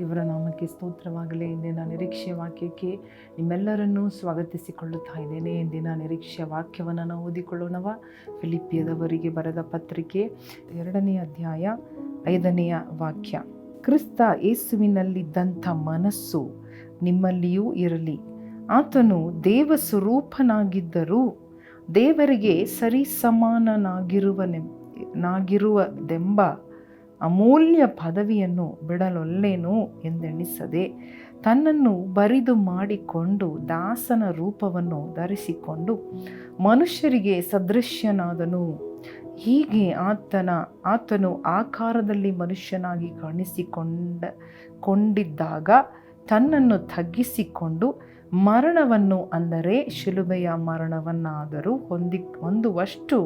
ಇವರ ನಾಮಕ್ಕೆ ಸ್ತೋತ್ರವಾಗಲಿ. ಇಂದಿನ ನಿರೀಕ್ಷೆ ವಾಕ್ಯಕ್ಕೆ ನಿಮ್ಮೆಲ್ಲರನ್ನೂ ಸ್ವಾಗತಿಸಿಕೊಳ್ಳುತ್ತಾ ಇದ್ದೇನೆ. ಇಂದಿನ ನಿರೀಕ್ಷೆ ವಾಕ್ಯವನ್ನು ನಾವು ಓದಿಕೊಳ್ಳೋಣವ. ಫಿಲಿಪಿಯದವರಿಗೆ ಬರೆದ ಪತ್ರಿಕೆ ಎರಡನೆಯ ಅಧ್ಯಾಯ ಐದನೆಯ ವಾಕ್ಯ. ಕ್ರಿಸ್ತ ಯೇಸುವಿನಲ್ಲಿದ್ದಂಥ ಮನಸ್ಸು ನಿಮ್ಮಲ್ಲಿಯೂ ಇರಲಿ. ಆತನು ದೇವ ಸ್ವರೂಪನಾಗಿದ್ದರೂ ದೇವರಿಗೆ ಸರಿ ಸಮಾನನಾಗಿರುವನೆ ನಾಗಿರುವದೆಂಬ ಅಮೂಲ್ಯ ಪದವಿಯನ್ನು ಬಿಡಲೊಲ್ಲೇನು ಎಂದೆಣಿಸದೆ ತನ್ನನ್ನು ಬರಿದು ಮಾಡಿಕೊಂಡು ದಾಸನ ರೂಪವನ್ನು ಧರಿಸಿಕೊಂಡು ಮನುಷ್ಯರಿಗೆ ಸದೃಶ್ಯನಾದನು. ಹೀಗೆ ಆತನ, ಆತನು ಆಕಾರದಲ್ಲಿ ಮನುಷ್ಯನಾಗಿ ಕಾಣಿಸಿಕೊಂಡ, ಕೊಂಡಿದ್ದಾಗ ತನ್ನನ್ನು ತಗ್ಗಿಸಿಕೊಂಡು ಮರಣವನ್ನು ಅಂದರೆ ಶಿಲುಬೆಯ ಮರಣವನ್ನಾದರೂ ಹೊಂದಿ, ಹೊಂದುವಷ್ಟು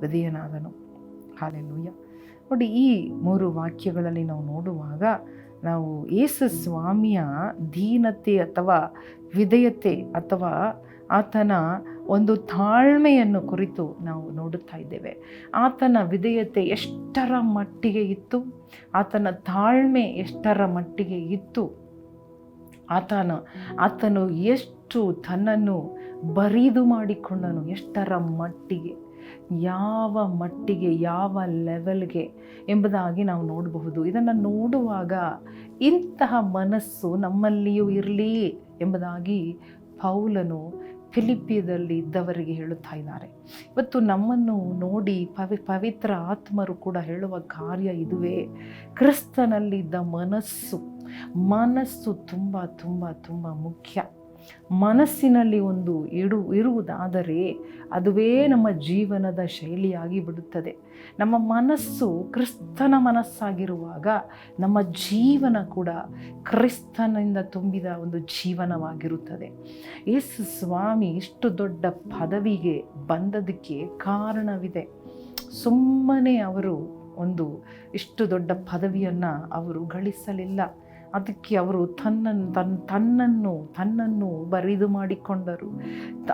ವಿಧೇಯನಾದನು. ಹಾಲೆಲೂಯ್ಯ ನೋಡಿ, ಈ ಮೂರು ವಾಕ್ಯಗಳಲ್ಲಿ ನಾವು ನೋಡುವಾಗ ನಾವು ಯೇಸು ಸ್ವಾಮಿಯ ದೀನತೆ ಅಥವಾ ವಿಧೇಯತೆ ಅಥವಾ ಆತನ ಒಂದು ತಾಳ್ಮೆಯನ್ನು ಕುರಿತು ನಾವು ನೋಡುತ್ತಾ ಇದ್ದೇವೆ. ಆತನ ವಿಧೇಯತೆ ಎಷ್ಟರ ಮಟ್ಟಿಗೆ ಇತ್ತು? ಆತನ ತಾಳ್ಮೆ ಎಷ್ಟರ ಮಟ್ಟಿಗೆ ಇತ್ತು? ಆತನ, ಆತನು ಎಷ್ಟು ತನ್ನನ್ನು ಬರಿದು ಮಾಡಿಕೊಂಡನು ಎಷ್ಟರ ಮಟ್ಟಿಗೆ? ಯಾವ ಮಟ್ಟಿಗೆ, ಯಾವ ಲೆವೆಲ್ಗೆ ಎಂಬುದಾಗಿ ನಾವು ನೋಡಬಹುದು. ಇದನ್ನು ನೋಡುವಾಗ ಇಂತಹ ಮನಸ್ಸು ನಮ್ಮಲ್ಲಿಯೂ ಇರಲಿ ಎಂಬುದಾಗಿ ಪೌಲನು ಫಿಲಿಪಿಯದಲ್ಲಿ ಇದ್ದವರಿಗೆ ಹೇಳುತ್ತಾ ಇದ್ದಾರೆ. ಇವತ್ತು ನಮ್ಮನ್ನು ನೋಡಿ ಪವಿ, ಪವಿತ್ರ ಆತ್ಮರು ಕೂಡ ಹೇಳುವ ಕಾರ್ಯ ಇದುವೇ. ಕ್ರಿಸ್ತನಲ್ಲಿದ್ದ ಮನಸ್ಸು ಮನಸ್ಸು ತುಂಬ ತುಂಬ ತುಂಬ ಮುಖ್ಯ. ಮನಸ್ಸಿನಲ್ಲಿ ಒಂದು ಇಡು ಇರುವುದಾದರೆ ಅದುವೇ ನಮ್ಮ ಜೀವನದ ಶೈಲಿಯಾಗಿ ಬಿಡುತ್ತದೆ. ನಮ್ಮ ಮನಸ್ಸು ಕ್ರಿಸ್ತನ ಮನಸ್ಸಾಗಿರುವಾಗ ನಮ್ಮ ಜೀವನ ಕೂಡ ಕ್ರಿಸ್ತನಿಂದ ತುಂಬಿದ ಒಂದು ಜೀವನವಾಗಿರುತ್ತದೆ. ಯೇಸು ಸ್ವಾಮಿ ಇಷ್ಟು ದೊಡ್ಡ ಪದವಿಗೆ ಬಂದದಕ್ಕೆ ಕಾರಣವಿದೆ. ಸುಮ್ಮನೆ ಅವರು ಒಂದು ಇಷ್ಟು ದೊಡ್ಡ ಪದವಿಯನ್ನು ಅವರು ಗಳಿಸಲಿಲ್ಲ. ಅದಕ್ಕೆ ಅವರು ತನ್ನನ್ನು ತನ್ನ ತನ್ನನ್ನು ತನ್ನನ್ನು ಬರಿದು ಮಾಡಿಕೊಂಡರು.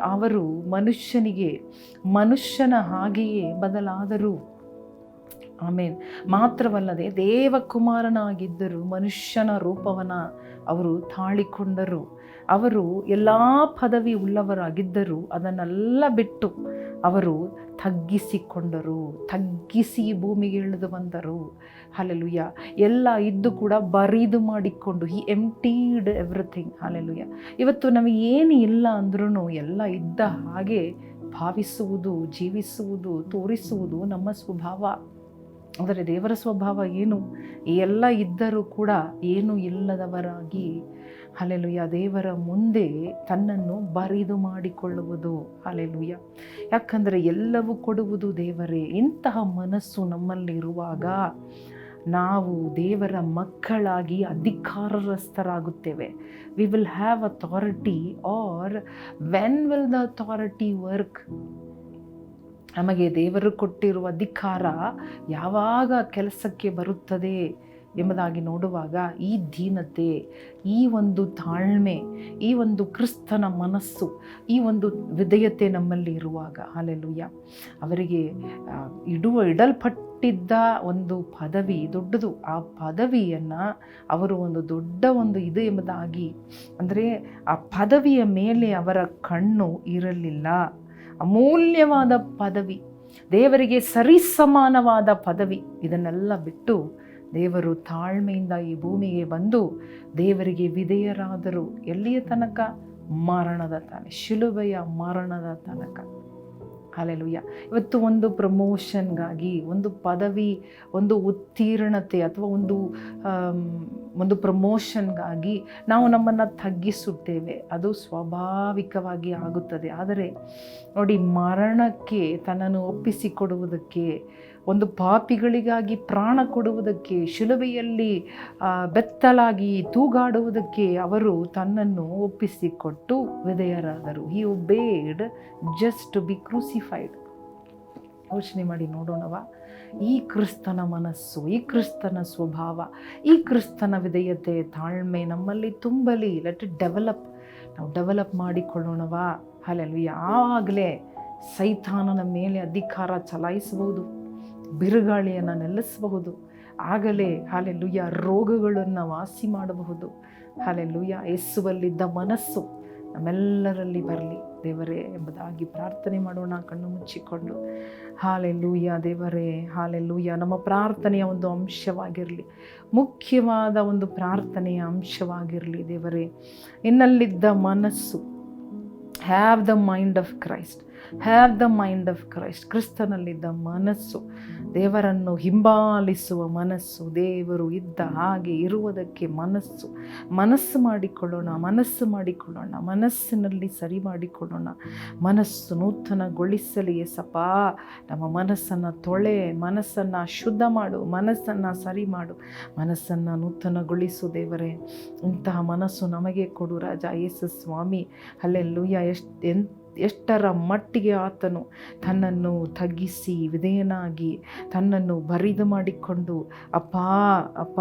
ಅವರು ಮನುಷ್ಯನಿಗೆ, ಮನುಷ್ಯನ ಹಾಗೆಯೇ ಬದಲಾದರು ಆಮೇಲೆ ಮಾತ್ರವಲ್ಲದೆ ದೇವಕುಮಾರನಾಗಿದ್ದರು ಮನುಷ್ಯನ ರೂಪವನ್ನು ಅವರು ತಾಳಿಕೊಂಡರು. ಅವರು ಎಲ್ಲ ಪದವಿ ಉಳ್ಳವರಾಗಿದ್ದರು ಅದನ್ನೆಲ್ಲ ಬಿಟ್ಟು ಅವರು ತಗ್ಗಿಸಿಕೊಂಡರು, ತಗ್ಗಿಸಿ ಭೂಮಿಗೆ ಇಳಿದು ಬಂದರು. ಹಾಲೆಲುಯ್ಯ ಎಲ್ಲ ಇದ್ದು ಕೂಡ ಬರಿದು ಮಾಡಿಕೊಂಡು ಈ ಎಂಟೀಡ್ ಎವ್ರಿಥಿಂಗ್ ಹಾಲೆಲುಯ್ಯ ಇವತ್ತು ನಮಗೆ ಏನು ಇಲ್ಲ ಅಂದ್ರೂ ಎಲ್ಲ ಇದ್ದ ಹಾಗೆ ಭಾವಿಸುವುದು, ಜೀವಿಸುವುದು, ತೋರಿಸುವುದು ನಮ್ಮ ಸ್ವಭಾವ. ಆದರೆ ದೇವರ ಸ್ವಭಾವ ಏನು? ಎಲ್ಲ ಇದ್ದರೂ ಕೂಡ ಏನು ಇಲ್ಲದವರಾಗಿ. ಅಲೆಲುಯ್ಯ ದೇವರ ಮುಂದೆ ತನ್ನನ್ನು ಬರಿದು ಮಾಡಿಕೊಳ್ಳುವುದು. ಅಲೆಲುಯ್ಯ ಯಾಕಂದರೆ ಎಲ್ಲವೂ ಕೊಡುವುದು ದೇವರೇ. ಇಂತಹ ಮನಸ್ಸು ನಮ್ಮಲ್ಲಿರುವಾಗ ನಾವು ದೇವರ ಮಕ್ಕಳಾಗಿ ಅಧಿಕಾರಸ್ಥರಾಗುತ್ತೇವೆ. We will have authority are when will the authority work ನಮಗೆ ದೇವರು ಕೊಟ್ಟಿರುವ ಅಧಿಕಾರ ಯಾವಾಗ ಕೆಲಸಕ್ಕೆ ಬರುತ್ತದೆ? ಎಂಬುದಾಗಿ ನೋಡುವಾಗ ಈ ದೀನತೆ, ಈ ಒಂದು ತಾಳ್ಮೆ, ಈ ಒಂದು ಕ್ರಿಸ್ತನ ಮನಸ್ಸು, ಈ ಒಂದು ವಿಧೇಯತೆ ನಮ್ಮಲ್ಲಿ ಇರುವಾಗ ಅಲ್ಲೆಲುಯ್ಯ ಅವರಿಗೆ ಇಡುವ, ಇಡಲ್ಪಟ್ಟಿದ್ದ ಒಂದು ಪದವಿ, ದೊಡ್ಡದು, ಆ ಪದವಿಯನ್ನು ಅವರು ಒಂದು ದೊಡ್ಡ ಒಂದು ಇದು ಎಂಬುದಾಗಿ, ಅಂದರೆ ಆ ಪದವಿಯ ಮೇಲೆ ಅವರ ಕಣ್ಣು ಇರಲಿಲ್ಲ. ಅಮೂಲ್ಯವಾದ ಪದವಿ, ದೇವರಿಗೆ ಸರಿಸಮಾನವಾದ ಪದವಿ, ಇದನ್ನೆಲ್ಲ ಬಿಟ್ಟು ದೇವರು ತಾಳ್ಮೆಯಿಂದ ಈ ಭೂಮಿಗೆ ಬಂದು ದೇವರಿಗೆ ವಿಧೇಯರಾದರು. ಎಲ್ಲಿಯ ತನಕ? ಮರಣದ ತಾನೆ ಶಿಲುಬೆಯ ಮರಣದ ತನಕ. ಅಲೆಲುಯ್ಯ ಇವತ್ತು ಒಂದು ಪ್ರಮೋಷನ್ಗಾಗಿ, ಒಂದು ಪದವಿ, ಒಂದು ಉತ್ತೀರ್ಣತೆ ಅಥವಾ ಒಂದು ಒಂದು ಪ್ರಮೋಷನ್ಗಾಗಿ ನಾವು ನಮ್ಮನ್ನು ತಗ್ಗಿಸುತ್ತೇವೆ. ಅದು ಸ್ವಾಭಾವಿಕವಾಗಿ ಆಗುತ್ತದೆ. ಆದರೆ ನೋಡಿ, ಮರಣಕ್ಕೆ ತನ್ನನ್ನು ಒಪ್ಪಿಸಿಕೊಡುವುದಕ್ಕೆ ಒಂದು ಪಾಪಿಗಳಿಗಾಗಿ ಪ್ರಾಣ ಕೊಡುವುದಕ್ಕೆ, ಶಿಲುಬೆಯಲ್ಲಿ ಬೆತ್ತಲಾಗಿ ತೂಗಾಡುವುದಕ್ಕೆ ಅವರು ತನ್ನನ್ನು ಒಪ್ಪಿಸಿಕೊಟ್ಟು ವಿಧೇಯರಾದರು. He obeyed just be crucified ಯೋಚನೆ ಮಾಡಿ ನೋಡೋಣವ. ಈ ಕ್ರಿಸ್ತನ ಮನಸ್ಸು, ಈ ಕ್ರಿಸ್ತನ ಸ್ವಭಾವ, ಈ ಕ್ರಿಸ್ತನ ವಿಧೇಯತೆ ತಾಳ್ಮೆ ನಮ್ಮಲ್ಲಿ ತುಂಬಲಿ. ಲೆಟ್ ಡೆವಲಪ್ ನಾವು ಡೆವಲಪ್ ಮಾಡಿಕೊಳ್ಳೋಣವಾ. ಅಲ್ಲೆಲ್ಲ ಯಾವಾಗಲೇ ಸೈತಾನನ ಮೇಲೆ ಅಧಿಕಾರ ಚಲಾಯಿಸಬಹುದು. ಬಿರುಗಾಳಿಯನ್ನು ನೆಲೆಸಬಹುದು. ಆಗಲೇ, ಹಾಲೆಲುಯ್ಯ, ರೋಗಗಳನ್ನು ವಾಸಿ ಮಾಡಬಹುದು. ಹಾಲೆಲುಯ್ಯ ಎಸ್ಸುವಲ್ಲಿದ್ದ ಮನಸ್ಸು ನಮ್ಮೆಲ್ಲರಲ್ಲಿ ಬರಲಿ. ದೇವರೇ ಎಂಬುದಾಗಿ ಪ್ರಾರ್ಥನೆ ಮಾಡೋಣ, ಕಣ್ಣು ಮುಚ್ಚಿಕೊಂಡು. ಹಾಲೆಲ್ಲೂಯ್ಯ ದೇವರೇ ಹಾಲೆಲ್ಲೂಯ್ಯ ನಮ್ಮ ಪ್ರಾರ್ಥನೆಯ ಒಂದು ಅಂಶವಾಗಿರಲಿ, ಮುಖ್ಯವಾದ ಒಂದು ಪ್ರಾರ್ಥನೆಯ ಅಂಶವಾಗಿರಲಿ ದೇವರೇ. ಇನ್ನಲ್ಲಿದ್ದ ಮನಸ್ಸು have the mind of Christ have the mind of Christ ಕ್ರಿಸ್ತನಲ್ಲಿದ್ದ ಮನಸ್ಸು, ದೇವರನ್ನು ಹಿಂಬಾಲಿಸುವ ಮನಸ್ಸು, ದೇವರು ಇದ್ದ ಹಾಗೆ ಇರುವುದಕ್ಕೆ ಮನಸ್ಸು. ಮನಸ್ಸು ಮಾಡಿಕೊಳ್ಳೋಣ ಮನಸ್ಸು ಮಾಡಿಕೊಳ್ಳೋಣ, ಮನಸ್ಸಿನಲ್ಲಿ ಸರಿ ಮಾಡಿಕೊಳ್ಳೋಣ. ಮನಸ್ಸು ನೂತನಗೊಳಿಸಲಿ ಎಸಪ್ಪ ನಮ್ಮ ಮನಸ್ಸನ್ನು ತೊಳೆ, ಮನಸ್ಸನ್ನು ಶುದ್ಧ ಮಾಡು, ಮನಸ್ಸನ್ನು ಸರಿ ಮಾಡು. ಮನಸ್ಸನ್ನು ನೂತನಗೊಳಿಸು ದೇವರೇ. ಇಂತಹ ಮನಸ್ಸು ನಮಗೆ ಕೊಡು ರಾಜ ಯೇಸು ಸ್ವಾಮಿ. ಅಲ್ಲೆಲ್ಲೂಯ್ಯ ಎಷ್ಟು, ಎಂತ ಎಷ್ಟರ ಮಟ್ಟಿಗೆ ಆತನು ತನ್ನನ್ನು ತಗ್ಗಿಸಿ ವಿಧೇಯನಾಗಿ ತನ್ನನ್ನು ಬರಿದು ಮಾಡಿಕೊಂಡು, ಅಪ್ಪ ಅಪ್ಪ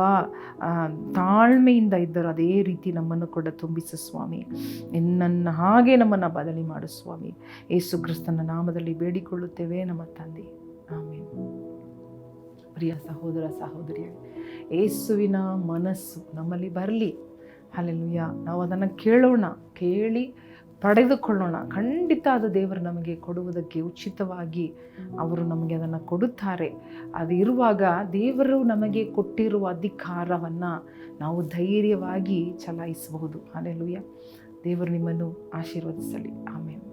ತಾಳ್ಮೆಯಿಂದ ಇದ್ದರು ಅದೇ ರೀತಿ ನಮ್ಮನ್ನು ಕೂಡ ತುಂಬಿಸು ಸ್ವಾಮಿ. ನನ್ನ ಹಾಗೆ ನಮ್ಮನ್ನು ಬದಲಿ ಮಾಡು ಸ್ವಾಮಿ. ಯೇಸು ಕ್ರಿಸ್ತನ ನಾಮದಲ್ಲಿ ಬೇಡಿಕೊಳ್ಳುತ್ತೇವೆ ನಮ್ಮ ತಂದೆ. ಆಮೇಲೆ ಪ್ರಿಯ ಸಹೋದರ ಸಹೋದರಿಯ ಯೇಸುವಿನ ಮನಸ್ಸು ನಮ್ಮಲ್ಲಿ ಬರಲಿ. ಅಲ್ಲೆಲ್ಲುಯ್ಯ ನಾವು ಅದನ್ನು ಕೇಳೋಣ. ಕೇಳಿ ಪಡೆದುಕೊಳ್ಳೋಣ. ಖಂಡಿತ ಅದು ದೇವರು ನಮಗೆ ಕೊಡುವುದಕ್ಕೆ ಉಚಿತವಾಗಿ ಅವರು ನಮಗೆ ಅದನ್ನು ಕೊಡುತ್ತಾರೆ. ಅದು ಇರುವಾಗ ದೇವರು ನಮಗೆ ಕೊಟ್ಟಿರುವ ಅಧಿಕಾರವನ್ನು ನಾವು ಧೈರ್ಯವಾಗಿ ಚಲಾಯಿಸಬಹುದು. ಅಲ್ಲೆಲ್ಲುಯ್ಯ ದೇವರು ನಿಮ್ಮನ್ನು ಆಶೀರ್ವದಿಸಲಿ. ಆಮೇಲೆ